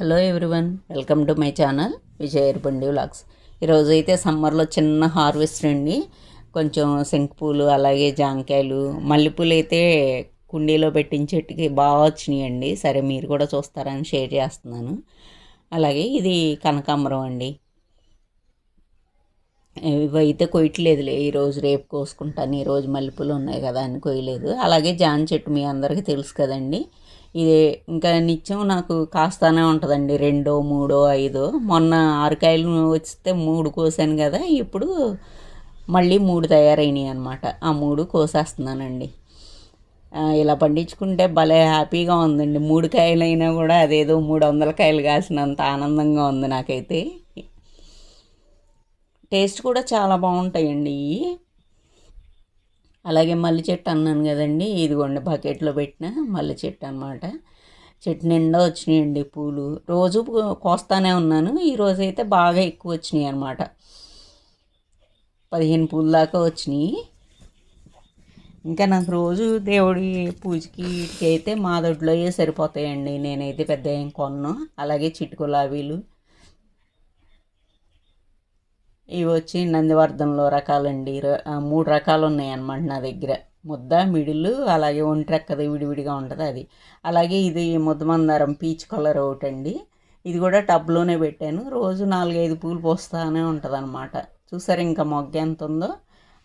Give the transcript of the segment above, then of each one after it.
Hello everyone welcome to my channel Vijay Erubandi vlogs. ఈరోజు అయితే సమ్మర్లో చిన్న హార్వెస్ట్ అండి. కొంచెం శంకుపూలు అలాగే జాంకాయలు మల్లెపూలు అయితే కుండీలో పెట్టిన చెట్టుకి బాగా వచ్చినాయండి. సరే మీరు కూడా చూస్తారని షేర్ చేస్తున్నాను. అలాగే ఇది కనకాంబరం అండి. ఇవైతే కొయ్యట్లేదులే ఈరోజు రేపు కోసుకుంటాను. ఈరోజు మల్లెపూలు ఉన్నాయి కదా అని కొయ్యలేదు. అలాగే జాన్ చెట్టు మీ అందరికీ తెలుసు కదండి. ఇది ఇంకా నిత్యం నాకు కాస్తానే ఉంటుందండి. రెండో మూడో ఐదో. మొన్న ఆరుకాయలు వచ్చితే మూడు కోసాను కదా ఇప్పుడు మళ్ళీ మూడు తయారైనాయి అనమాట ఆ మూడు కోసేస్తున్నానండి. ఇలా పండించుకుంటే భలే హ్యాపీగా ఉందండి. మూడు కాయలైనా కూడా అదేదో మూడు వందల కాయలు కాసినంత ఆనందంగా ఉంది నాకైతే. టేస్ట్ కూడా చాలా బాగుంటాయండి ఇవి. అలాగే మల్లి చెట్టు అన్నాను కదండి ఇదిగోండి బకెట్లో పెట్టిన మల్లె చెట్టు అనమాట చెట్టు నిండా వచ్చినాయండి పూలు. రోజు కోస్తానే ఉన్నాను. ఈరోజు అయితే బాగా ఎక్కువ వచ్చినాయి అనమాట పదిహేను పూల దాకా వచ్చినాయి. ఇంకా నాకు రోజు దేవుడి పూజకి అయితే మా దొడ్లోయే సరిపోతాయండి? నేనైతే పెద్ద ఏం కొన్నాను అలాగే చిట్టు గులాబీలు ఇవి వచ్చి నందివర్ధంలో రకాలండి. మూడు రకాలు ఉన్నాయి అన్నమాట నా దగ్గర. ముద్ద మిడిల్ అలాగే ఒంట్రెక్కది విడివిడిగా ఉంటుంది అది. అలాగే ఇది ముద్ద మందారం పీచ్ కలర్ ఒకటి అండి ఇది కూడా టబ్లోనే పెట్టాను. రోజు నాలుగైదు పూలు పోస్తానే ఉంటుంది అనమాట చూసారు ఇంకా మొగ్గ ఎంత ఉందో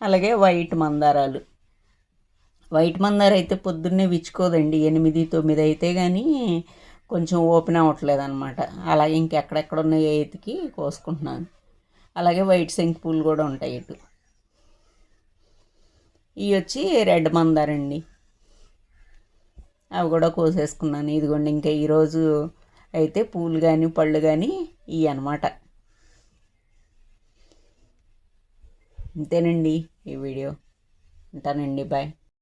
అలాగే వైట్ మందారాలు. వైట్ మందార అయితే పొద్దున్నే విచ్చుకోదండి. ఎనిమిది తొమ్మిది అయితే కానీ కొంచెం ఓపెన్ అవ్వట్లేదు అనమాట అలాగే ఇంకెక్కడెక్కడ ఉన్నాయో ఎయిత్కి కోసుకుంటున్నాను. అలాగే వైట్ సింక్ పూలు కూడా ఉంటాయి ఇటు. ఇవి వచ్చి రెడ్ మందారండి. అవి కూడా కోసేసుకున్నాను. ఇదిగోండి ఇంకా ఈరోజు అయితే పూలు కానీ పళ్ళు కానీ ఇవి అనమాట అంతేనండి ఈ వీడియో. ఉంటానండి బాయ్.